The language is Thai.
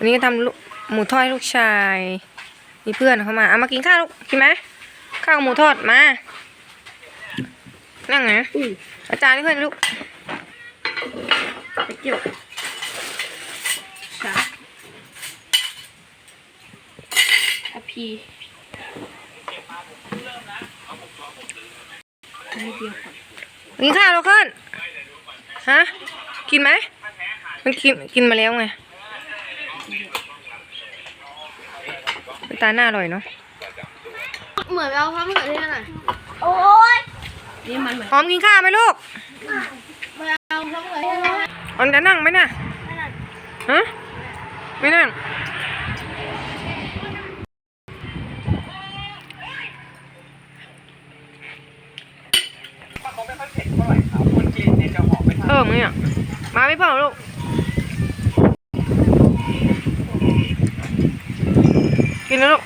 วันนี้ก็ทำลูกหมูทอดให้ลูกชาย มีเพื่อนเข้ามา เอามากินข้าวลูก กินไหมข้าวกับหมูทอดมา นั่งไงอาจารย์นี่เพื่อนลูกไปเกี่ยวชาทัพพีนิดเดียวก่อนกินข้าวแล้วขึ้นฮะ กินไหม มันกิน กินมาแล้วไง ตาหน้าอร่อยเนาะเหมือนเราพร้อมเหมือนที่นั่นน่ะนี่มันเหมือนหอมกินข้าวไหมลูกเหมือนเราพร้อมเหมือนที่นั่นน่ะออนจะนั่งไหมน่ะฮะไม่นั่งเออมึงอะมาไม่พอลูก กินแล้วลูก